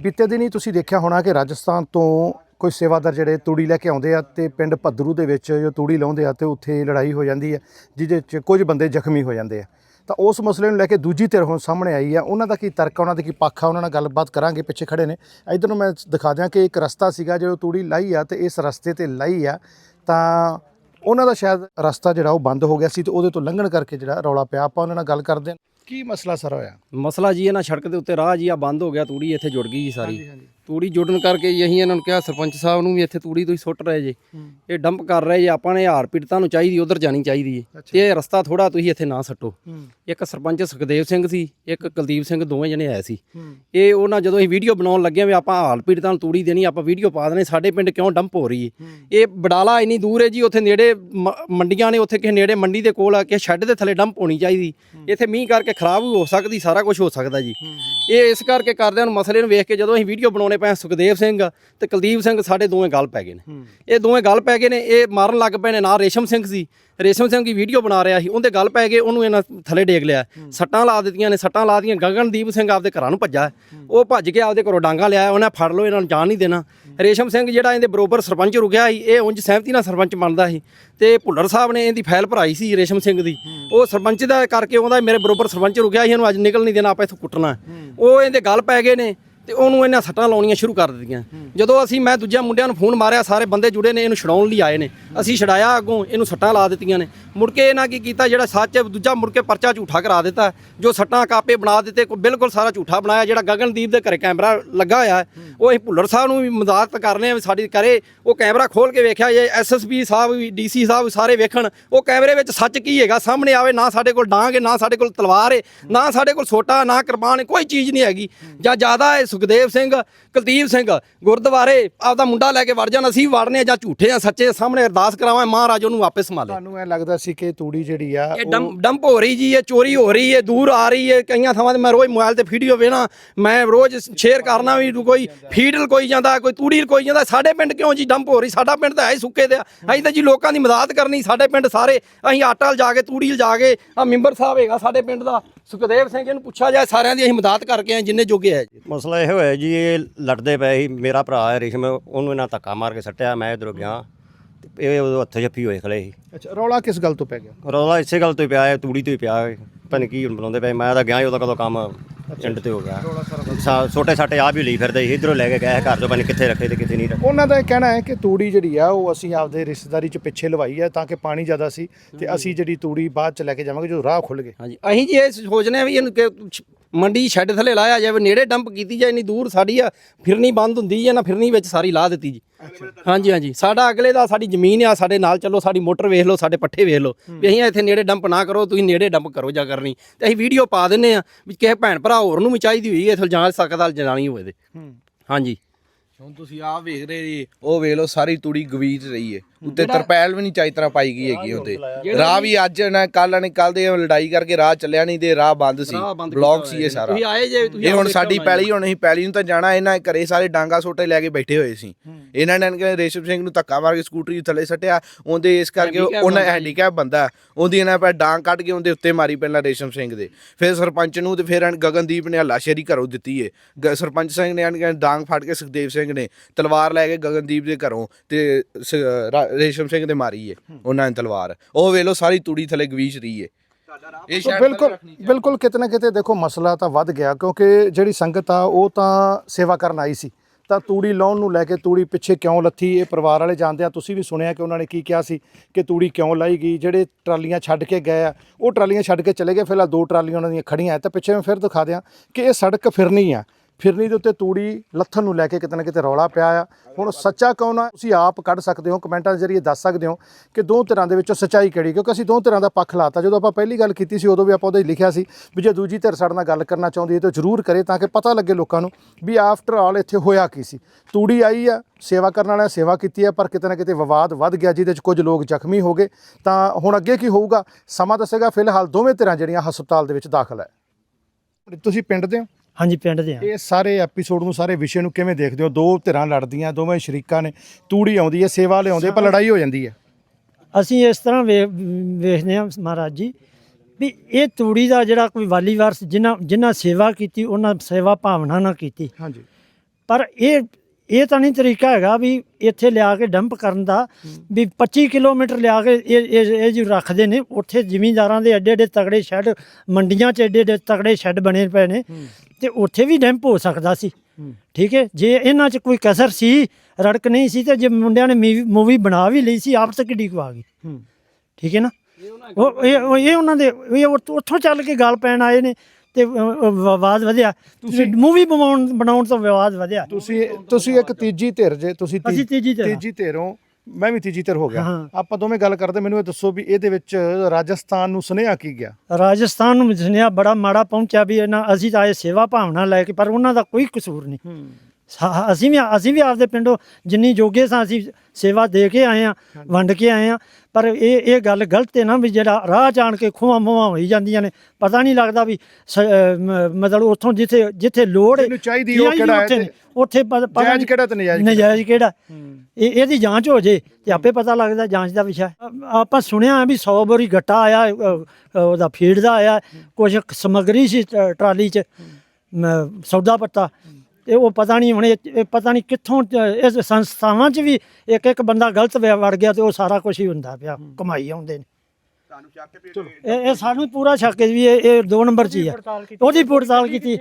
ਬੀਤੇ ਦਿਨੀ ਤੁਸੀਂ ਦੇਖਿਆ ਹੋਣਾ ਕਿ ਰਾਜਸਥਾਨ ਤੋਂ ਕੋਈ ਸੇਵਾਦਾਰ ਜਿਹੜੇ ਤੂੜੀ ਲੈ ਕੇ ਆਉਂਦੇ ਆ ਤੇ ਪਿੰਡ ਭੱਦਰੂ ਦੇ ਵਿੱਚ ਜੋ ਤੂੜੀ ਲਾਉਂਦੇ ਆ ਤੇ ਉੱਥੇ ਲੜਾਈ ਹੋ ਜਾਂਦੀ ਹੈ, ਜਿਹਦੇ ਵਿੱਚ ਕੁਝ ਬੰਦੇ ਜ਼ਖਮੀ ਹੋ ਜਾਂਦੇ ਆ। ਤਾਂ ਉਸ ਮਸਲੇ ਨੂੰ ਲੈ ਕੇ ਦੂਜੀ ਧਿਰ ਹੁਣ ਸਾਹਮਣੇ ਆਈ ਆ। ਉਹਨਾਂ ਦਾ ਕੀ ਤਰਕ ਆ? ਉਹਨਾਂ ਦਾ ਕੀ ਪੱਖ ਆ? ਉਹਨਾਂ ਨਾਲ ਗੱਲਬਾਤ ਕਰਾਂਗੇ, ਪਿੱਛੇ ਖੜੇ ਨੇ। ਇਧਰ ਨੂੰ ਮੈਂ ਦਿਖਾ ਦਿਆਂ ਕਿ ਇੱਕ ਰਸਤਾ ਸੀਗਾ ਜਦੋਂ ਤੂੜੀ ਲਾਈ ਆ ਤੇ ਇਸ ਰਸਤੇ ਤੇ ਲਾਈ ਆ, ਤਾਂ ਉਹਨਾਂ ਦਾ ਸ਼ਾਇਦ ਰਸਤਾ ਜਿਹੜਾ ਉਹ ਬੰਦ ਹੋ ਗਿਆ ਸੀ ਤੇ ਉਹਦੇ ਤੋਂ ਲੰਘਣ ਕਰਕੇ ਜਿਹੜਾ ਰੌਲਾ ਪਿਆ। ਆਪਾਂ ਉਹਨਾਂ ਨਾਲ ਗੱਲ ਕਰਦੇ ਹਾਂ। ਕੀ ਮਸਲਾ ਸਰ ਹੋਇਆ? ਮਸਲਾ ਜੀ ਇਹਨਾਂ ਸੜਕ ਦੇ ਉੱਤੇ ਰਾਹ ਜੀ ਆ ਬੰਦ ਹੋ ਗਿਆ ਤੂੜੀ ਇੱਥੇ ਜੁੜ ਗਈ ਜੀ ਸਾਰੀ। ਹਾਂਜੀ ਤੂੜੀ ਜੁੜਨ ਕਰਕੇ ਜੀ ਅਸੀਂ ਇਹਨਾਂ ਨੂੰ ਕਿਹਾ ਸਰਪੰਚ ਸਾਹਿਬ ਨੂੰ ਵੀ ਇੱਥੇ ਤੂੜੀ ਤੁਸੀਂ ਸੁੱਟ ਰਹੇ ਜੇ। ਇਹ ਡੰਪ ਕਰ ਰਹੇ ਜੇ ਆਪਾਂ ਨੇ ਹਾਰ ਪੀੜਤਾਂ ਨੂੰ ਚਾਹੀਦੀ ਉਧਰ ਜਾਣੀ ਚਾਹੀਦੀ ਏ। ਤੇ ਇਹ ਰਸਤਾ ਥੋੜਾ ਤੁਸੀਂ ਇੱਥੇ ਨਾ ਸੱਟੋ। ਹੂੰ। ਇੱਕ ਸਰਪੰਚ ਸੁਖਦੇਵ ਸਿੰਘ ਸੀ ਇੱਕ ਕੁਲਦੀਪ ਸਿੰਘ ਦੋਵੇਂ ਜਣੇ ਆਏ ਸੀ। ਹੂੰ। ਇਹ ਉਹਨਾਂ ਜਦੋਂ ਅਸੀਂ ਵੀਡੀਓ ਬਣਾਉਣ ਲੱਗੇ ਵੀ ਆਪਾਂ ਹਾਲ ਪੀੜਤਾਂ ਨੂੰ ਤੂੜੀ ਦੇਣੀ ਆਪਾਂ ਵੀਡੀਓ ਪਾ ਦੇਣੀ ਸਾਡੇ ਪਿੰਡ ਕਿਉਂ ਡੰਪ ਹੋ ਰਹੀ ਏ? ਇਹ ਬਡਾਲਾ ਇੰਨੀ ਦੂਰ ਹੈ ਜੀ ਉੱਥੇ ਨੇੜੇ ਮੰਡੀਆਂ ਨੇ ਉੱਥੇ ਕਿਸੇ ਨੇੜੇ ਮੰਡੀ ਦੇ ਕੋਲ ਆ ਕਿ ਸ਼ੈੱਡ ਦੇ ਥੱਲੇ ਡੰਪ ਹੋਣੀ ਚਾਹੀਦੀ। ਇੱਥੇ ਮੀਂਹ ਕਰਕੇ ਖਰਾਬ ਹੋ ਸਕਦੀ ਸਾਰਾ ਕੁਝ ਹੋ ਸਕਦਾ ਜੀ। ਇਹ ਇਸ ਕਰਕੇ ਕਰਦਿਆਂ ਨੂੰ ਮਸਲੇ ਨੂੰ ਵੇਖ ਕੇ ਜਦੋਂ ਅਸੀਂ ਵੀਡੀਓ ਬਣਾਉਣੇ ਪਏ ਸੁਖਦੇਵ ਸਿੰਘ ਤੇ ਕੁਲਦੀਪ ਸਿੰਘ ਸਾਡੇ ਦੋਵੇਂ ਗੱਲ ਪੈ ਗਏ ਨੇ। ਇਹ ਦੋਵੇਂ ਗੱਲ ਪੈ ਗਏ ਨੇ ਇਹ ਮਾਰਨ ਲੱਗ ਪਏ ਨੇ ਨਾਲ ਰੇਸ਼ਮ ਸਿੰਘ ਸੀ। ਰੇਸ਼ਮ ਸਿੰਘ ਦੀ ਵੀਡੀਓ ਬਣਾ ਰਿਹਾ ਸੀ ਉਹਦੇ ਗੱਲ ਪੈ ਗਏ ਉਹਨੂੰ ਇਹਨਾਂ ਥੱਲੇ ਡੇਗ ਲਿਆ। ਸੱਟਾਂ ਲਾ ਦਿੱਤੀਆਂ ਨੇ ਸੱਟਾਂ ਲਾ ਦਿੱਤੀਆਂ ਗਗਨਦੀਪ ਸਿੰਘ ਆਪਦੇ ਘਰਾਂ ਨੂੰ ਭੱਜਾ ਉਹ ਭੱਜ ਕੇ ਆਪਦੇ ਘਰੋਂ ਡਾਂਗਾ ਲਿਆ ਉਹਨੇ ਫੜ ਲਓ ਇਹਨਾਂ ਨੂੰ ਜਾਣ ਨਹੀਂ ਦੇਣਾ। ਰੇਸ਼ਮ ਸਿੰਘ ਜਿਹੜਾ ਇਹਦੇ ਬਰੋਬਰ ਸਰਪੰਚ ਰੁਕਿਆ ਸੀ ਇਹ ਉਂਝ ਸਹਿਮਤੀ ਨਾਲ ਸਰਪੰਚ ਬਣਦਾ ਸੀ। ਤੇ ਭੁੱਲਰ ਸਾਹਿਬ ਨੇ ਇਹਦੀ ਫਾਈਲ ਭਰਾਈ ਸੀ ਰੇਸ਼ਮ ਸਿੰਘ ਦੀ। ਉਹ ਸਰਪੰਚ ਦਾ ਕਰਕੇ ਉਹਦਾ ਮੇਰੇ ਬਰੋਬਰ ਸਰਪੰਚ ਰੁਕਿਆ ਸੀ ਇਹਨੂੰ ਅੱਜ ਨਿਕਲ ਨਹੀਂ ਦੇਣਾ ਆਪਾਂ ਇੱਥੋਂ ਕੁੱਟਣਾ। ਉਹ ਇਹਦੇ ਗੱਲ ਪੈ ਗਏ ਨੇ ਤੇ ਉਹਨੂੰ ਇਹਨਾਂ ਸੱਟਾਂ ਲਾਉਣੀਆਂ ਸ਼ੁਰੂ ਕਰ ਦਿੱਤੀਆਂ। ਜਦੋਂ ਅਸੀਂ ਮੈਂ ਦੂਜਿਆਂ ਮੁੰਡਿਆਂ ਨੂੰ ਫੋਨ ਮਾਰਿਆ ਸਾਰੇ ਬੰਦੇ ਜੁੜੇ ਨੇ ਇਹਨੂੰ ਛਡਾਉਣ ਲਈ ਆਏ ਨੇ। ਅਸੀਂ ਛਡਾਇਆ ਅੱਗੋਂ ਇਹਨੂੰ ਸੱਟਾਂ ਲਾ ਦਿੱਤੀਆਂ ਨੇ। ਮੁੜ ਕੇ ਇਹਨਾਂ ਕੀ ਕੀਤਾ ਜਿਹੜਾ ਸੱਚ ਹੈ, ਦੂਜਾ ਮੁੜ ਕੇ ਪਰਚਾ ਝੂਠਾ ਕਰਾ ਦਿੱਤਾ। ਜੋ ਸੱਟਾਂ ਕਾਪੇ ਬਣਾ ਦਿੱਤੇ ਕੋ ਬਿਲਕੁਲ ਸਾਰਾ ਝੂਠਾ ਬਣਾਇਆ ਜਿਹੜਾ ਗਗਨਦੀਪ ਦੇ ਘਰੇ ਕੈਮਰਾ ਲੱਗਾ ਹੋਇਆ ਉਹ ਅਸੀਂ ਭੁੱਲਰ ਸਾਹਿਬ ਨੂੰ ਵੀ ਮਦਦ ਕਰਨੇ ਆ ਵੀ ਸਾਡੀ ਕਰੇ ਉਹ ਕੈਮਰਾ ਖੋਲ ਕੇ ਵੇਖਿਆ ਜੇ ਐਸਐਸਪੀ ਸਾਹਿਬ ਵੀ ਡੀਸੀ ਸਾਹਿਬ ਸਾਰੇ ਵੇਖਣ ਉਹ ਕੈਮਰੇ ਵਿੱਚ ਸੱਚ ਕੀ ਹੈਗਾ ਸਾਹਮਣੇ ਆਵੇ ਨਾ ਸਾਡੇ ਕੋਲ ਡਾਂਗ ਹੈ ਨਾ ਸਾਡੇ ਕੋਲ ਤਲਵਾਰ ਹੈ ਨਾ ਸਾਡੇ ਕੋਲ ਸੋਟਾ ਨਾ ਕਿਰਪਾਨ ਕੋਈ ਚੀਜ਼ ਨਹੀਂ ਹੈਗੀ। ਜਾਂ ਜ਼ਿਆਦਾ ਸੁਖਦੇਵ ਸਿੰਘ ਕੁਲਦੀਪ ਸਿੰਘ ਗੁਰਦੁਆਰੇ ਆਪਦਾ ਮੁੰਡਾ ਲੈ ਕੇ ਵੜ ਜਾਣ ਅਸੀਂ ਵੀ ਵੜਨੇ ਆ ਜਾਂ ਝੂਠੇ ਆ ਸੱਚੇ ਸਾਹਮਣੇ ਅਰਦਾਸ ਕਰਾਵਾਂ ਮਹਾਰਾਜ ਉਹਨੂੰ ਵਾਪਸ ਸੰਭਾਲੇ ਤੁਹਾਨੂੰ ਇਹ ਲੱਗਦਾ ਸੀ ਕਿ ਤੂੜੀ ਜਿਹੜੀ ਆ ਇਹ ਡੰਪ ਡੰਪ ਹੋ ਰਹੀ ਜੀ ਇਹ ਚੋਰੀ ਹੋ ਰਹੀ ਹੈ ਦੂਰ ਆ ਰਹੀ ਹੈ ਕਈਆਂ ਥਾਵਾਂ ਤੇ ਮੈਂ ਰੋਜ਼ ਮੋਬਾਈਲ ਤੇ ਵੀਡੀਓ ਵੇਣਾ ਮੈਂ ਰੋਜ਼ ਸ਼ੇਅਰ ਕਰਨਾ ਵੀ ਕੋਈ ਫੀਡਲ ਕੋਈ ਜਾਂਦਾ ਕੋਈ ਤੂੜੀ ਕੋਈ ਜਾਂਦਾ ਸਾਡੇ ਪਿੰਡ ਕਿਉਂ ਜੀ ਡੰਪ ਹੋ ਰਹੀ ਸਾਡਾ ਪਿੰਡ ਤਾਂ ਹੈ ਹੀ ਸੁੱਕੇ ਤੇ ਆ। ਅਸੀਂ ਤਾਂ ਜੀ ਲੋਕਾਂ ਦੀ ਮਦਦ ਕਰਨੀ ਸਾਡੇ ਪਿੰਡ ਸਾਰੇ ਅਸੀਂ ਆਟਾ ਲਿਜਾ ਕੇ ਤੂੜੀ ਲਿਜਾ ਕੇ ਆ ਮੈਂਬਰ ਸਾਹਿਬ ਹੈਗਾ ਸਾਡੇ ਪਿੰਡ ਦਾ ਸੁਖਦੇਵ ਸਿੰਘ ਇਹਨੂੰ ਪੁੱਛਿਆ ਜਾਏ ਸਾਰਿਆਂ ਦੀ ਅਸੀਂ ਮਦਦ ਕਰਕੇ ਆਏ ਜਿੰਨੇ ਜੋਗੇ ਹੈ ਮਸਲਾ ਇਹ ਹੋਇਆ ਜੀ ਇਹ ਲੜਦੇ ਪਏ ਸੀ ਮੇਰਾ ਭਰਾ ਹੈ ਰੇਸ਼ਮ ਉਹਨੂੰ ਇਹਨਾਂ ਧੱਕਾ ਮਾਰ ਕੇ ਸੱਟਿਆ ਮੈਂ ਇਧਰੋਂ ਗਿਆ। ਤੇ ਇਹ ਉਹਦੇ ਹੱਥ ਜੱਫੀ ਹੋਏ ਖਲੇ ਸੀ। ਅੱਛਾ ਰੌਲਾ ਕਿਸ ਗੱਲ ਤੋਂ ਪੈ ਗਿਆ? ਰੌਲਾ ਇਸੇ ਗੱਲ ਤੋਂ ਹੀ ਪਿਆ ਹੈ ਤੂੜੀ ਤੋਂ ਹੀ ਪਿਆ ਹੈ ਪਤਾ ਨਹੀਂ ਕੀ ਹੁਣ ਬੁਲਾਉਂਦੇ ਪਏ ਮੈਂ ਤਾਂ ਗਿਆ ਹੀ ਉਹਦਾ ਕਦੋਂ ਕੰਮ ਐਂਡ ਤੇ ਹੋ ਗਿਆ। ਸਾ- ਛੋਟੇ ਛਾਟੇ ਆਪ ਹੀ ਲਈ ਫਿਰਦੇ ਸੀ ਇਧਰੋਂ ਲੈ ਕੇ ਗਏ ਘਰ ਤੋਂ ਪਤਾ ਨਹੀਂ ਕਿੱਥੇ ਰੱਖੇ ਤੇ ਕਿੱਥੇ ਨਹੀਂ ਰੱਖੇ। ਉਹਨਾਂ ਦਾ ਇਹ ਕਹਿਣਾ ਹੈ ਕਿ ਤੂੜੀ ਜਿਹੜੀ ਆ ਉਹ ਅਸੀਂ ਆਪਦੇ ਰਿਸ਼ਤੇਦਾਰੀ ਚ ਪਿੱਛੇ ਲਵਾਈ ਹੈ ਤਾਂ ਕਿ ਪਾਣੀ ਜ਼ਿਆਦਾ ਸੀ ਤੇ ਅਸੀਂ ਜਿਹੜੀ ਤੂੜੀ ਬਾਅਦ ਚ ਲੈ ਕੇ ਜਾਵਾਂਗੇ ਜਦੋਂ ਰਾਹ ਖੁੱਲ ਗਏ। ਹਾਂਜੀ ਅਸੀਂ ਜੀ ਇਹ ਸੋਚਨੇ ਆ ਵੀ ਇਹਨੂੰ ਕਿ ਛ- ਮੰਡੀ ਸ਼ੈੱਡ ਥੱਲੇ ਲਾਇਆ ਜਾਵੇ ਨੇੜੇ ਡੰਪ ਕੀਤੀ ਜਾਏ ਇੰਨੀ ਦੂਰ ਸਾਡੀ ਆ ਫਿਰਨੀ ਬੰਦ ਹੁੰਦੀ ਹੈ ਨਾ ਫਿਰਨੀ ਵਿੱਚ ਸਾਰੀ ਲਾ ਦਿੱਤੀ ਜੀ। ਹਾਂਜੀ ਹਾਂਜੀ ਸਾਡਾ ਅਗਲੇ ਦਾ ਸਾਡੀ ਜ਼ਮੀਨ ਆ ਸਾਡੇ ਨਾਲ ਚੱਲੋ ਸਾਡੀ ਮੋਟਰ ਵੇਖ ਲਓ ਸਾਡੇ ਪੱਠੇ ਵੇਖ ਲਓ ਵੀ ਅਸੀਂ ਇੱਥੇ ਨੇੜੇ ਡੰਪ ਨਾ ਕਰੋ ਤੁਸੀਂ ਨੇੜੇ ਡੰਪ ਕਰੋ ਜਾ ਕਰਨੀ ਤੇ ਅਸੀਂ ਵੀਡੀਓ ਪਾ ਦਿੰਨੇ ਆ ਵੀ ਕਿਸੇ ਭੈਣ ਭਰਾ ਹੋਰ ਨੂੰ ਵੀ ਚਾਹੀਦੀ ਹੋਈ ਇੱਥੇ ਜਾਂ ਸਕਦਾ ਜਨਾਨੀ ਹੋਵੇ ਤੇ। ਹਾਂਜੀ। ਹੁਣ ਤੁਸੀਂ ਆਹ ਵੇਖ ਰਹੇ ਜੀ ਉਹ ਵੇਖ ਲਓ ਸਾਰੀ ਤੂੜੀ ਗਵੀਚ ਰਹੀ ਏ। ਉੱਤੇ ਤਰਪੈਲ ਵੀ ਨਹੀਂ ਚਾਈ ਤਰ੍ਹਾਂ ਪਾਈ ਗਈ ਹੈਗੀ ਉਹਤੇ ਰਾਹ ਵੀ ਅੱਜ ਨਾ ਕੱਲ ਨੇ ਕੱਲ ਦੇ ਲੜਾਈ ਕਰਕੇ ਰਾਹ ਚੱਲਿਆ ਨਹੀਂ ਤੇ ਰਾਹ ਬੰਦ ਸੀ। ਬਲੌਕ ਸੀ ਇਹ ਸਾਰਾ। ਤੁਸੀਂ ਆਏ ਜੇ ਤੁਸੀਂ ਇਹ ਹੁਣ ਸਾਡੀ ਪੈਲੀ ਹੁਣ ਅਸੀਂ ਪੈਲੀ ਨੂੰ ਤਾਂ ਜਾਣਾ ਇਹਨਾਂ ਘਰੇ ਸਾਰੇ ਡਾਂਗਾ ਸੋਟੇ ਲੈ ਕੇ ਬੈਠੇ ਹੋਏ ਸੀ। ਇਹਨਾਂ ਨੇ ਕਿ ਰੇਸ਼ਮ ਸਿੰਘ ਨੂੰ ਧੱਕਾ ਮਾਰ ਕੇ ਸਕੂਟਰੀ ਥੱਲੇ ਸੱਟਿਆ। ਉਹਦੇ ਇਸ ਕਰਕੇ ਉਹਨਾਂ ਹੈਂਡੀਕੈਪ ਬੰਦਾ। ਉਹਦੀ ਇਹਨਾਂ ਪੈ ਡਾਂਗ ਕੱਢ ਕੇ ਉਹਦੇ ਉੱਤੇ ਮਾਰੀ ਪਹਿਲਾਂ ਰੇਸ਼ਮ ਸਿੰਘ ਦੇ। ਫਿਰ ਸਰਪੰਚ ਨੂੰ ਤੇ ਫਿਰ ਗਗਨਦੀਪ ਨੇ ਹੱਲਾਸ਼ੇਰੀ ਘਰੋਂ ਦਿੱਤੀ ਏ। ਸਰਪੰਚ ਸਿੰਘ ਨੇ ਡਾਂਗ ਫੜ ਕੇ ਸੁਖਦੇਵ ਸਿੰਘ ਨੇ ਤਲਵਾਰ ਲੈ ਕੇ ਗਗਨਦੀਪ ਦੇ ਘਰੋਂ ਤੇ ਰੇਸ਼ਮ ਸਿੰਘ ਤੇ ਮਾਰੀ ਏ ਉਹਨਾਂ ਨੇ ਤਲਵਾਰ। ਉਹ ਵੇਖ ਲਓ ਸਾਰੀ ਤੂੜੀ ਥੱਲੇ ਗਵੀਚ ਰਹੀ ਏ। ਇਹ ਸੋ ਸ਼ਾਇਦ ਬਿਲਕੁਲ ਬਿਲਕੁਲ ਕਿਤੇ ਨਾ ਕਿਤੇ ਦੇਖੋ ਮਸਲਾ ਤਾਂ ਵੱਧ ਗਿਆ ਕਿਉਂਕਿ ਜਿਹੜੀ ਸੰਗਤ ਆ ਉਹ ਤਾਂ ਸੇਵਾ ਕਰਨ ਆਈ ਸੀ। ਤਾਂ ਤੂੜੀ ਲਾਉਣ ਨੂੰ ਲੈ ਕੇ ਤੂੜੀ ਪਿੱਛੇ ਕਿਉਂ ਲੱਥੀ? ਇਹ ਪਰਿਵਾਰ ਵਾਲੇ ਜਾਣਦੇ ਆ ਤੁਸੀਂ ਵੀ ਸੁਣਿਆ ਕਿ ਉਹਨਾਂ ਨੇ ਕੀ ਕਿਹਾ ਸੀ ਕਿ ਤੂੜੀ ਕਿਉਂ ਲਾਈ ਗਈ? ਜਿਹੜੇ ਟਰਾਲੀਆਂ ਛੱਡ ਕੇ ਗਏ ਆ ਉਹ ਟਰਾਲੀਆਂ ਛੱਡ ਕੇ ਚਲੇ ਗਏ। ਫਿਲਹਾਲ ਦੋ ਟਰਾਲੀਆਂ ਉਹਨਾਂ ਦੀਆਂ ਖੜੀਆਂ ਐ ਤਾਂ ਪਿੱਛੇ ਮੈਂ ਫਿਰ ਦਿਖਾ ਦਿਆਂ ਕਿ ਇਹ ਸੜਕ ਫਿਰਨੀ ਆ। ਫਿਰਨੀ ਦੇ ਉੱਤੇ ਤੂੜੀ, ਲੱਥਣ ਨੂੰ ਲੈ ਕੇ ਕਿਤੇ ਨਾ ਕਿਤੇ ਰੌਲਾ ਪਿਆ ਆ। ਹੁਣ ਸੱਚਾ ਕੌਣ ਆ? ਤੁਸੀਂ ਆਪ ਕੱਢ ਸਕਦੇ ਹੋ, ਕਮੈਂਟਾਂ ਜ਼ਰੀਏ ਦੱਸ ਸਕਦੇ ਹੋ ਕਿ ਦੋ ਧਿਰਾਂ ਦੇ ਵਿੱਚੋਂ ਸੱਚਾਈ ਕਿਹੜੀ, ਕਿਉਂਕਿ ਅਸੀਂ ਦੋ ਧਿਰਾਂ ਦਾ ਪੱਖ ਲਾਤਾ। ਜਦੋਂ ਆਪਾਂ ਪਹਿਲੀ ਗੱਲ ਕੀਤੀ ਸੀ, ਉਦੋਂ ਵੀ ਆਪਾਂ ਉਹਦੇ 'ਚ ਲਿਖਿਆ ਸੀ ਵੀ ਜੇ ਦੂਜੀ ਧਿਰ ਸਾਡੇ ਨਾਲ ਗੱਲ ਕਰਨਾ ਚਾਹੁੰਦੀ ਹੈ ਤਾਂ ਜ਼ਰੂਰ ਕਰੇ ਤਾਂ ਕਿ ਪਤਾ ਲੱਗੇ ਲੋਕਾਂ ਨੂੰ ਵੀ ਆਫਟਰ ਆਲ ਇੱਥੇ ਹੋਇਆ ਕੀ ਸੀ। ਤੂੜੀ ਆਈ ਆ, ਸੇਵਾ ਕਰਨ ਵਾਲਿਆਂ ਸੇਵਾ ਕੀਤੀ ਹੈ ਪਰ ਕਿਤੇ ਨਾ ਕਿਤੇ ਵਿਵਾਦ ਵੱਧ ਗਿਆ, ਜਿਹਦੇ 'ਚ ਕੁਝ ਲੋਕ ਜ਼ਖਮੀ ਹੋ ਗਏ। ਤਾਂ ਹੁਣ ਅੱਗੇ ਕੀ ਹੋਊਗਾ? ਸਮਾਂ ਦੱਸੇਗਾ, ਫਿਲਹਾਲ ਦੋਵੇਂ ਧਿਰਾਂ ਜਿਹੜੀਆਂ ਹਸਪਤਾਲ ਦੇ ਵਿੱਚ ਦਾਖਲ ਹੈ। ਤੁਸੀਂ ਪਿੰਡ ਦੇ ਹੋ? ਹਾਂਜੀ ਪਿੰਡ ਦੇ ਆ ਇਹ ਸਾਰੇ ਐਪੀਸੋਡ ਨੂੰ ਸਾਰੇ ਵਿਸ਼ੇ ਨੂੰ ਕਿਵੇਂ ਦੇਖਦੇ ਹੋ? ਦੋ ਧਿਰਾਂ ਲੜਦੀਆਂ ਦੋਵੇਂ ਸ਼ਰੀਕਾਂ ਨੇ। ਤੂੜੀ ਆਉਂਦੀ ਹੈ ਸੇਵਾ ਲਿਆਉਂਦੇ ਪਰ ਲੜਾਈ ਹੋ ਜਾਂਦੀ ਹੈ। ਅਸੀਂ ਇਸ ਤਰ੍ਹਾਂ ਵੇਖਦੇ ਹਾਂ ਮਹਾਰਾਜ ਜੀ ਵੀ ਇਹ ਤੂੜੀ ਦਾ ਜਿਹੜਾ ਕੋਈ ਵਾਲੀ ਵਾਰਸ ਜਿਨ੍ਹਾਂ ਜਿਨ੍ਹਾਂ ਸੇਵਾ ਕੀਤੀ ਉਹਨਾਂ ਸੇਵਾ ਭਾਵਨਾ ਨਾਲ ਕੀਤੀ। ਹਾਂਜੀ। ਪਰ ਇਹ ਇਹ ਤਾਂ ਨਹੀਂ ਤਰੀਕਾ ਹੈਗਾ ਵੀ ਇੱਥੇ ਲਿਆ ਕੇ ਡੰਪ ਕਰਨ ਦਾ ਵੀ 25 ਕਿਲੋਮੀਟਰ ਲਿਆ ਕੇ ਇਹ ਇਹ ਜੋ ਰੱਖਦੇ ਨੇ ਉੱਥੇ ਜ਼ਿਮੀਂਦਾਰਾਂ ਦੇ ਐਡੇ ਐਡੇ ਤਗੜੇ ਸ਼ੈੱਡ ਮੰਡੀਆਂ 'ਚ ਐਡੇ ਐਡੇ ਤਗੜੇ ਸ਼ੈੱਡ ਬਣੇ ਪਏ ਨੇ ਤੇ ਉੱਥੇ ਵੀ ਡੰਪ ਹੋ ਸਕਦਾ ਸੀ। ਠੀਕ ਹੈ? ਜੇ ਇਹਨਾਂ 'ਚ ਕੋਈ ਕਸਰ ਸੀ ਰੜਕ ਨਹੀਂ ਸੀ ਤੇ ਜੇ ਮੁੰਡਿਆਂ ਨੇ ਮੂਵੀ ਬਣਾ ਵੀ ਲਈ ਸੀ ਆਪ ਤੱਕ ਕਿੱਡੀ ਕੁ ਆ ਗਈ। ਠੀਕ ਹੈ ਨਾ? ਉਹ ਇਹ ਉਹ ਇਹ ਉਹਨਾਂ ਦੇ ਇਹ ਉੱਥੋਂ ਚੱਲ ਕੇ ਗੱਲ ਪੈਣ ਆਏ ਨੇ। ਤੇ ਅ, ਅ, ਵਿਵਾਦ ਵਧਿਆ। ਮੂਵੀ ਬਣਾਉਣ ਬਣਾਉਣ ਤੋਂ ਵਿਵਾਦ ਵਧਿਆ। ਤੁਸੀਂ ਤੁਸੀਂ ਇੱਕ ਤੀਜੀ ਧਿਰ ਜੇ ਤੁਸੀਂ ਤੀ- ਅਸੀਂ ਤੀਜੀ ਧਿਰ ਹਾਂ। ਤੀਜੀ ਧਿਰ ਮੈਂ ਵੀ ਤੀਜੀ ਧਿਰ ਹੋ ਗਿਆ। ਹਾਂ। ਆਪਾਂ ਦੋਵੇਂ ਗੱਲ ਕਰਦੇ ਮੈਨੂੰ ਇਹ ਦੱਸੋ ਵੀ ਇਹਦੇ ਵਿੱਚ ਰਾਜਸਥਾਨ ਨੂੰ ਸੁਨੇਹਾ ਕੀ ਗਿਆ? ਰਾਜਸਥਾਨ ਨੂੰ ਸੁਨੇਹਾ ਬੜਾ ਮਾੜਾ ਪਹੁੰਚਿਆ ਵੀ ਇਹਨਾਂ ਅਸੀਂ ਤਾਂ ਇਹ ਸੇਵਾ ਭਾਵਨਾ ਲੈ ਕੇ ਪਰ ਉਹਨਾਂ ਦਾ ਕੋਈ ਕਸੂਰ ਨਹੀਂ। ਸਾ- ਅਸੀਂ ਵੀ ਅਸੀਂ ਵੀ ਆਪਦੇ ਪਿੰਡੋਂ ਜਿੰਨੀ ਜੋਗੇ ਸਾਂ ਅਸੀਂ ਸੇਵਾ ਦੇ ਕੇ ਆਏ ਆ ਵੰਡ ਕੇ ਆਏ ਆ। ਪਰ ਇਹ ਇਹ ਗੱਲ ਗਲਤ ਹੈ ਨਾ ਵੀ ਜਿਹੜਾ ਰਾਹ ਜਾਣ ਕੇ ਖੂਹਾਂ ਮੂਹਾਂ ਹੋਈ ਜਾਂਦੀਆਂ ਨੇ ਪਤਾ ਨਹੀਂ ਲੱਗਦਾ ਵੀ ਸ- ਅਹ ਮ- ਮਤਲਬ ਉੱਥੋਂ ਜਿੱਥੇ ਜਿੱਥੇ ਲੋੜ ਹੈ ਜਿਹਨੂੰ ਚਾਹੀਦੀ ਉਹ ਕਿਹੜਾ ਹੈ ਉੱਥੇ ਤੇ। ਉੱਥੇ ਪ- ਪਤਾ ਜਾਇਜ਼ ਨਹੀਂ- ਕਿਹੜਾ ਤੇ ਨਜਾਇਜ਼ ਕਿਹੜਾ? ਨਜਾਇਜ਼ ਕਿਹੜਾ? ਇਹ ਇਹਦੀ ਜਾਂਚ ਹੋ ਜੇ ਤੇ ਆਪੇ ਪਤਾ ਲੱਗਦਾ ਜਾਂਚ ਦਾ ਵਿਸ਼ਾ ਹੈ। ਅ- ਆਪਾਂ ਸੁਣਿਆ ਵੀ 100 ਬੋਰੀ ਗੱਟਾ ਆਇਆ ਅ, ਅ, ਉਹਦਾ ਫੀਡ ਦਾ ਆਇਆ ਕੁਝ ਸਮੱਗਰੀ ਸੀ ਟ- ਟਰਾਲੀ 'ਚ ਮ, ਸੌਦਾ ਪੱਤਾ। ਤੇ ਉਹ ਪਤਾ ਨਹੀਂ ਹੁਣ ਇਹ ਇਹ ਪਤਾ ਨਹੀਂ ਕਿੱਥੋਂ ਇਸ ਸੰਸਥਾਵਾਂ 'ਚ ਵੀ ਇੱਕ ਇੱਕ ਬੰਦਾ ਗਲਤ ਵੜ ਗਿਆ ਤੇ ਉਹ ਸਾਰਾ ਕੁਝ ਹੀ ਹੁੰਦਾ ਪਿਆ ਕਮਾਈ ਆਉਂਦੇ ਨੇ। ਇਹ ਇਹ ਸਾਨੂੰ ਪੂਰਾ ਸ਼ੱਕ ਹੈ ਵੀ ਇਹ ਇਹ ਦੋ ਨੰਬਰ 'ਚ ਹੀ ਆ। ਉਹਦੀ ਪੜਤਾਲ ਕੀਤੀ।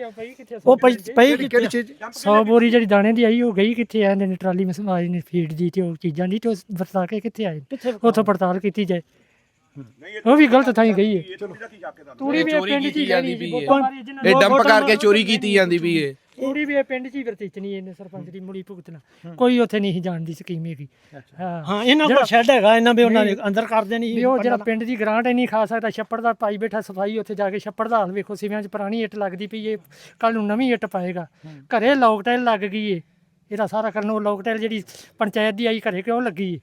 ਉਹ ਪਈ ਪਈ ਕਿਹੜੀ ਕਿਹੜੀ ਚੀਜ਼? 100 ਬੋਰੀ ਜਿਹੜੀ ਦਾਣੇ ਦੀ ਆਈ ਉਹ ਗਈ ਕਿੱਥੇ ਆਏ ਨੇ ਟਰਾਲੀ ਮਸਮਾਜ ਨੇ ਫੀਡ ਦੀ ਤੇ ਉਹ ਚੀਜ਼ਾਂ ਦੀ ਤੇ ਉਹ ਵਰਤਾ ਕੇ ਕਿੱਥੇ ਆਏ? ਉੱਥੋਂ ਪੜਤਾਲ ਕੀਤੀ ਜਾਏ। ਉਹ ਵੀ ਗਲਤ ਥਾਂ ਹੀ ਗਈ ਹੈ। ਤੂੜੀ ਵੀ ਇਹ ਚੋਰੀ ਪਿੰਡ 'ਚ ਕੀਤੀ ਹੀ ਜਾਂਦੀ ਹੈ। ਇਹ। ਡੰਪ ਕਰਕੇ ਚੋਰੀ ਕੀਤੀ ਜਾਂਦੀ ਵੀ ਏ ਤੂੜੀ ਵੀ ਇਹ ਪਿੰਡ 'ਚ ਹੀ ਵਰਤੀਚਣੀ ਇਹਨੇ ਸਰਪੰਚ ਦੀ ਮੁੜੀ ਭੁਗਤਣਾ। ਕੋਈ ਉੱਥੇ ਨਹੀਂ ਜਾਣ ਦੀ ਸਕੀਮ ਹੈਗੀ। ਹਾਂ। ਹਾਂ ਇਹਨਾਂ ਕੋਲ ਸ਼ੈੱਡ ਹੈਗਾ ਇਹਨਾਂ ਵੀ ਉਹਨਾਂ ਨੇ ਅੰਦਰ ਕਰ ਦੇਣੀ ਵੀ ਉਹ ਜਿਹੜਾ ਪਿੰਡ ਦੀ ਗ੍ਰਾਂਟ ਹੀ ਨਹੀਂ ਖਾ ਸਕਦਾ ਛੱਪੜ ਦਾ ਪਾਈ ਬੈਠਾ ਸਫ਼ਾਈ ਉੱਥੇ ਜਾ ਕੇ ਛੱਪੜ ਦਾ ਹਾਲ ਵੇਖੋ ਸਿਵਿਆਂ 'ਚ ਪੁਰਾਣੀ ਇੱਟ ਲੱਗਦੀ ਪਈ ਏ ਕੱਲ ਨੂੰ ਨਵੀਂ ਇੱਟ ਪਾਏਗਾ। ਘਰੇ ਲੌਕ ਟਾਈਲ ਲੱਗ ਗਈ ਏ ਇਹਦਾ ਸਾਰਾ ਕਰਨ ਉਹ ਲੌਕ ਟਾਈਲ ਜਿਹੜੀ ਪੰਚਾਇਤ ਦੀ ਆਈ ਘਰੇ ਕਿਉਂ ਲੱਗੀ ਏ?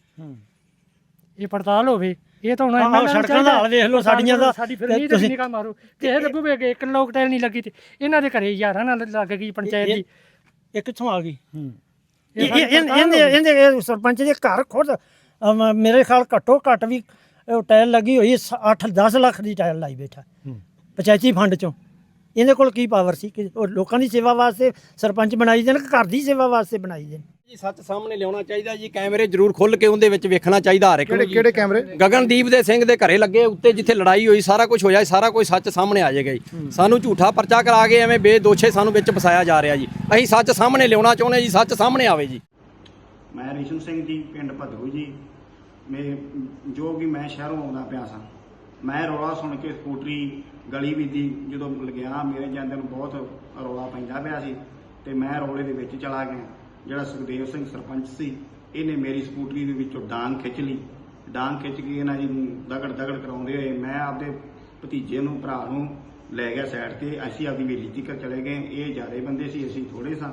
ਇਹ ਪੜਤਾਲ ਹੋਵੇ। ਇਹ ਤਾਂ ਹੁਣ ਆਹ, ਇਹਨਾਂ ਨੂੰ ਸੜਕਾਂ ਦਾ ਹਾਲ ਵੇਖ ਲਓ, ਸਾਡੀਆਂ ਦਾ। ਸਾਡੀ ਤੇ ਫਿਰਨੀ ਤੇ ਤੁਸੀਂ- ਨਿਕਾ ਮਾਰੋ। ਕਿਸੇ ਲੱਭੂ ਵੇ ਇੱਕ ਲੌਕ ਟਾਈਲ ਨਹੀਂ ਲੱਗੀ ਤੇ ਇਹਨਾਂ ਦੇ ਘਰੇ ਯਾਰਾਂ ਨਾਲ ਲੱਗ ਗਈ ਪੰਚਾਇਤ ਦੀ ਇਹ ਕਿੱਥੋਂ ਆ ਗਈ? ਇਹ ਇਹ- ਇਹ- ਪੜਤਾਲ ਇਹਦੇ ਇਹਦੇ ਇਹ ਸਰਪੰਚ ਦੇ ਘਰ ਖੁਦ ਮੇਰੇ ਖਿਆਲ ਘੱਟੋ ਘੱਟ ਵੀ ਉਹ ਟਾਇਲ ਲੱਗੀ ਹੋਈ 8 10 ਲੱਖ ਦੀ ਟਾਇਲ ਲਾਈ ਬੈਠਾ। ਪੰਚਾਇਤੀ ਫੰਡ ਚੋਂ। ਇਹਦੇ ਕੋਲ ਕੀ ਪਾਵਰ ਸੀ? ਕਿ ਉਹ ਲੋਕਾਂ ਦੀ ਸੇਵਾ ਵਾਸਤੇ ਸਰਪੰਚ ਬਣਾਈ ਦੇਣ ਕਿ ਘਰ ਦੀ ਸੇਵਾ ਵਾਸਤੇ ਬਣਾਈ ਦੇਣ ਜੀ ਸੱਚ ਸਾਹਮਣੇ ਲਿਆਉਣਾ ਚਾਹੀਦਾ ਜੀ ਕੈਮਰੇ ਜ਼ਰੂਰ ਖੁੱਲ ਕੇ ਉਹਦੇ ਵਿੱਚ ਵੇਖਣਾ ਚਾਹੀਦਾ ਹਰ ਇੱਕ ਕਿਹੜੇ। ਕਿਹੜੇ ਕੈਮਰੇ? ਗਗਨਦੀਪ ਦੇ ਸਿੰਘ ਦੇ ਘਰੇ ਲੱਗੇ ਉੱਤੇ ਜਿੱਥੇ ਲੜਾਈ ਹੋਈ ਸਾਰਾ ਕੁਝ ਹੋਇਆ ਸਾਰਾ ਕੁਝ ਸੱਚ ਸਾਹਮਣੇ ਆ ਜਾਏਗਾ ਜੀ। ਸਾਨੂੰ ਝੂਠਾ ਪਰਚਾ ਕਰਾ ਕੇ ਐਵੇਂ ਬੇਦੋਸ਼ੇ ਸਾਨੂੰ ਵਿੱਚ ਫਸਾਇਆ ਜਾ ਰਿਹਾ ਜੀ। ਅਸੀਂ ਸੱਚ ਸਾਹਮਣੇ ਲਿਆਉਣਾ ਚਾਹੁੰਦੇ ਜੀ ਸੱਚ ਸਾਹਮਣੇ ਆਵੇ ਜੀ। ਮੈਂ ਰੇਸ਼ਮ ਸਿੰਘ ਜੀ ਪਿੰਡ ਭਦਰੂ ਜੀ। ਮੈਂ ਜੋ ਕਿ ਮੈਂ ਸ਼ਹਿਰੋਂ ਆਉਂਦਾ ਪਿਆ ਸਾਂ ਮੈਂ ਰੌਲਾ ਸੁਣ ਕੇ ਸਕੂਟਰੀ ਗਲੀ ਵਿੱਚ ਦੀ ਜਦੋਂ ਲੱਗਿਆ ਮੇਰੇ ਜਾਂਦੇ ਨੂੰ ਬਹੁਤ ਰੌਲਾ ਪੈਂਦਾ ਪਿਆ ਸੀ ਤੇ ਮੈਂ ਰੌਲੇ ਦੇ ਵਿੱਚ ਚਲਾ ਗਿਆ। ਜਿਹੜਾ ਸੁਖਦੇਵ ਸਿੰਘ ਸਰਪੰਚ ਸੀ ਇਹਨੇ ਮੇਰੀ ਸਕੂਟਰੀ ਦੇ ਵਿੱਚੋਂ ਡਾਂਗ ਖਿੱਚ ਲਈ। ਡਾਂਗ ਖਿੱਚ ਕੇ ਇਹਨਾਂ ਜੀ ਦਗੜ ਦਗੜ ਕਰਾਉਂਦੇ ਹੋਏ ਮੈਂ ਆਪਦੇ ਭਤੀਜੇ ਨੂੰ ਭਰਾ ਨੂੰ ਲੈ ਗਿਆ ਸਾਈਡ ਤੇ। ਅਸੀਂ ਆਪਦੀ ਹਵੇਲੀ ਤੀਕਰ ਚਲੇ ਗਏ। ਇਹ ਜ਼ਿਆਦੇ ਬੰਦੇ ਸੀ ਅਸੀਂ ਥੋੜੇ ਸਾਂ।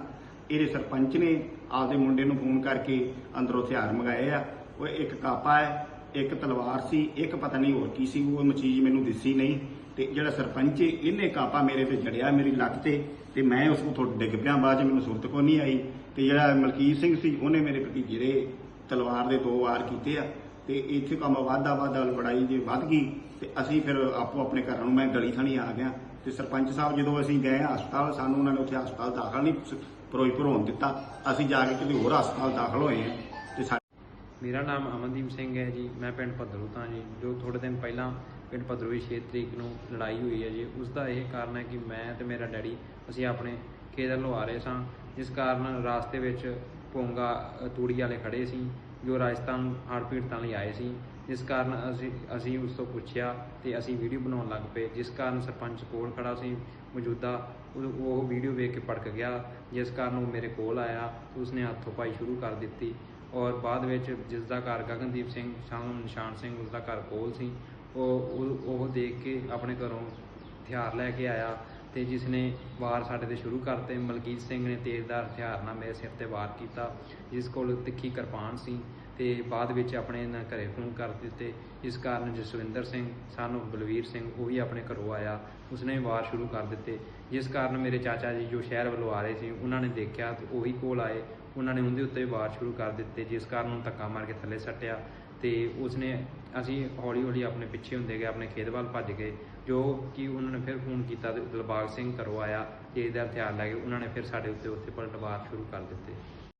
ਇਹਦੇ ਸਰਪੰਚ ਨੇ ਆਪਦੇ ਮੁੰਡੇ ਨੂੰ ਫੋਨ ਕਰਕੇ ਅੰਦਰੋਂ ਹਥਿਆਰ ਮੰਗਾਏ ਆ। ਉਹ ਇੱਕ ਕਾਪਾ ਹੈ ਇੱਕ ਤਲਵਾਰ ਸੀ ਇੱਕ ਪਤਾ ਨਹੀਂ ਹੋਰ ਕੀ ਸੀ। ਉਹ ਚੀਜ਼ ਮੈਨੂੰ ਦਿਸੀ ਨਹੀਂ। ਤੇ ਜਿਹੜਾ ਸਰਪੰਚ ਹੈ, ਇਹਨੇ ਕਾਪਾ ਮੇਰੇ ਤੇ ਜੜਿਆ ਮੇਰੀ ਲੱਕ ਤੇ। ਤੇ ਮੈਂ ਉਸ ਤੋਂ ਡਿੱਗ ਪਿਆ। ਬਾਅਦ ਚ ਮੈਨੂੰ ਸੁਰਤ ਕੋ ਨਹੀਂ ਆਈ। ਤੇ ਜਿਹੜਾ ਮਲਕੀਤ ਸਿੰਘ ਸੀ, ਉਹਨੇ ਮੇਰੇ ਭਤੀਜੇ ਦੇ ਤਲਵਾਰ ਦੇ ਦੋ ਵਾਰ ਕੀਤੇ ਆ ਤੇ ਇੱਥੇ ਕੰਮ ਵਾਧਾ ਵਾਧਾ ਲੜਾਈ ਜੇ ਵੱਧ ਗਈ ਤੇ ਅਸੀਂ ਫਿਰ ਆਪੋ ਆਪਣੇ ਘਰਾਂ ਨੂੰ ਮੈਂ ਗਲੀ ਥਾਣੀ ਆ ਗਿਆ ਤੇ ਸਰਪੰਚ ਸਾਹਿਬ ਜਦੋਂ ਅਸੀਂ ਗਏ ਹਸਪਤਾਲ, ਸਾਨੂੰ ਉਹਨਾਂ ਨੇ ਉੱਥੇ ਹਸਪਤਾਲ ਦਾਖਲ ਨਹੀਂ ਫਿਰੋਜ਼ਪੁਰ ਹੋਣ ਦਿੱਤਾ। ਅਸੀਂ ਜਾ ਕੇ ਕਿਤੇ ਹੋਰ ਹਸਪਤਾਲ ਦਾਖਲ ਹੋਏ ਹਾਂ ਤੇ ਸਾ- ਮੇਰਾ ਨਾਮ ਅਮਨਦੀਪ ਸਿੰਘ ਹੈ ਜੀ, ਮੈਂ ਪਿੰਡ ਭੱਦਰੂ ਤਾਂ ਜੀ, ਜੋ ਥੋੜੇ ਦਿਨ ਪਹਿਲਾਂ ਪਿੰਡ ਭਦਰੂ ਵਿੱਚ 6 ਤਰੀਕ ਨੂੰ ਲੜਾਈ ਹੋਈ ਹੈ ਜੀ ਉਸ ਦਾ ਇਹ ਕਾਰਨ ਹੈ ਕਿ ਮੈਂ ਤੇ ਮੇਰਾ ਡੈਡੀ, ਅਸੀਂ ਆਪਣੇ ਖੇਤ ਵੱਲੋਂ ਆ ਰਹੇ ਸਾਂ। ਜਿਸ ਕਾਰਨ ਰਾਸਤੇ ਵਿੱਚ ਪੋਂਗਾ ਤੂੜੀ ਵਾਲੇ ਖੜੇ ਸੀ, ਜੋ ਰਾਜਸਥਾਨ ਹੜ੍ਹ ਪੀੜਤਾਂ ਲਈ ਆਏ ਸੀ। ਜਿਸ ਕਾਰਨ ਅਸੀਂ ਅਸੀਂ ਉਸ ਤੋਂ ਪੁੱਛਿਆ ਤੇ ਅਸੀਂ ਵੀਡੀਓ ਬਣਾਉਣ ਲੱਗ ਪਏ, ਜਿਸ ਕਾਰਨ ਸਰਪੰਚ ਕੋਲ ਖੜਾ ਸੀ, ਮੌਜੂਦਾ। ਉਹ ਉਹ ਵੀਡੀਓ ਵੇਖ ਕੇ ਭੜਕ ਗਿਆ, ਜਿਸ ਕਾਰਨ ਉਹ ਮੇਰੇ ਕੋਲ ਆਇਆ, ਉਸਨੇ ਹੱਥੋਂ ਪਾਈ ਸ਼ੁਰੂ ਕਰ ਦਿੱਤੀ। ਔਰ ਬਾਅਦ ਵਿੱਚ ਜਿਸ ਦਾ ਘਰ ਗਗਨਦੀਪ ਸਿੰਘ ਸਾਨੂੰ ਨਿਸ਼ਾਨ ਸਿੰਘ ਉਸ ਦਾ ਘਰ ਕੋਲ ਸੀ, ਉਹ, ਉਹ- ਉਹ ਦੇਖ ਕੇ ਆਪਣੇ ਘਰੋਂ ਹਥਿਆਰ ਲੈ ਕੇ ਆਇਆ। ਤੇ ਜਿਸ ਨੇ ਵਾਰ ਸਾਡੇ ਤੇ ਸ਼ੁਰੂ ਕਰਤੇ, ਮਲਕੀਤ ਸਿੰਘ ਨੇ ਤੇਜ਼ਦਾਰ ਹਥਿਆਰ ਨਾਲ ਮੇਰੇ ਸਿਰ ਤੇ ਵਾਰ ਕੀਤਾ, ਜਿਸ ਕੋਲ ਤਿੱਖੀ ਕਿਰਪਾਨ ਸੀ ਤੇ ਬਾਅਦ ਵਿੱਚ ਆਪਣੇ ਇਹਨਾਂ ਘਰੇ ਫੋਨ ਕਰ ਦਿੱਤੇ। ਇਸ ਕਾਰਨ ਜਸਵਿੰਦਰ ਸਿੰਘ, ਸਾਨੂੰ ਬਲਵੀਰ ਸਿੰਘ, ਉਹ ਵੀ ਆਪਣੇ ਘਰੋਂ ਆਇਆ। ਉਸਨੇ ਵਾਰ ਸ਼ੁਰੂ ਕਰ ਦਿੱਤੇ। ਜਿਸ ਕਾਰਨ ਮੇਰੇ ਚਾਚਾ ਜੀ ਜੋ ਸ਼ਹਿਰ ਵੱਲੋਂ ਆ ਰਹੇ ਸੀ, ਉਹਨਾਂ ਨੇ ਦੇਖਿਆ ਤੇ ਉਹੀ ਕੋਲ ਆਏ। ਉਹਨਾਂ ਨੇ ਉਹਦੇ ਉੱਤੇ ਵਾਰ ਸ਼ੁਰੂ ਕਰ ਦਿੱਤੇ, ਜਿਸ ਕਾਰਨ ਉਹਨੂੰ ਧੱਕਾ ਮਾਰ ਕੇ ਥੱਲੇ ਸੱਟਿਆ ਤੇ ਉਸਨੇ ਅਸੀਂ ਹੌਲੀ ਹੌਲੀ ਆਪਣੇ ਪਿੱਛੇ ਹੁੰਦੇ ਗਏ, ਆਪਣੇ ਖੇਤ ਵੱਲ ਭੱਜ ਗਏ। ਜੋ ਕਿ ਉਹਨਾਂ ਨੇ ਫਿਰ ਫੋਨ ਕੀਤਾ ਤੇ ਦਿਲਬਾਗ ਸਿੰਘ ਘਰੋਂ ਆਇਆ ਇਹਦਾ ਹਥਿਆਰ ਲੈ ਕੇ ਉਹਨਾਂ ਨੇ ਫਿਰ ਸਾਡੇ ਉੱਤੇ ਉੱਥੇ ਪਲਟਵਾਰ ਸ਼ੁਰੂ ਕਰ ਦਿੱਤੇ।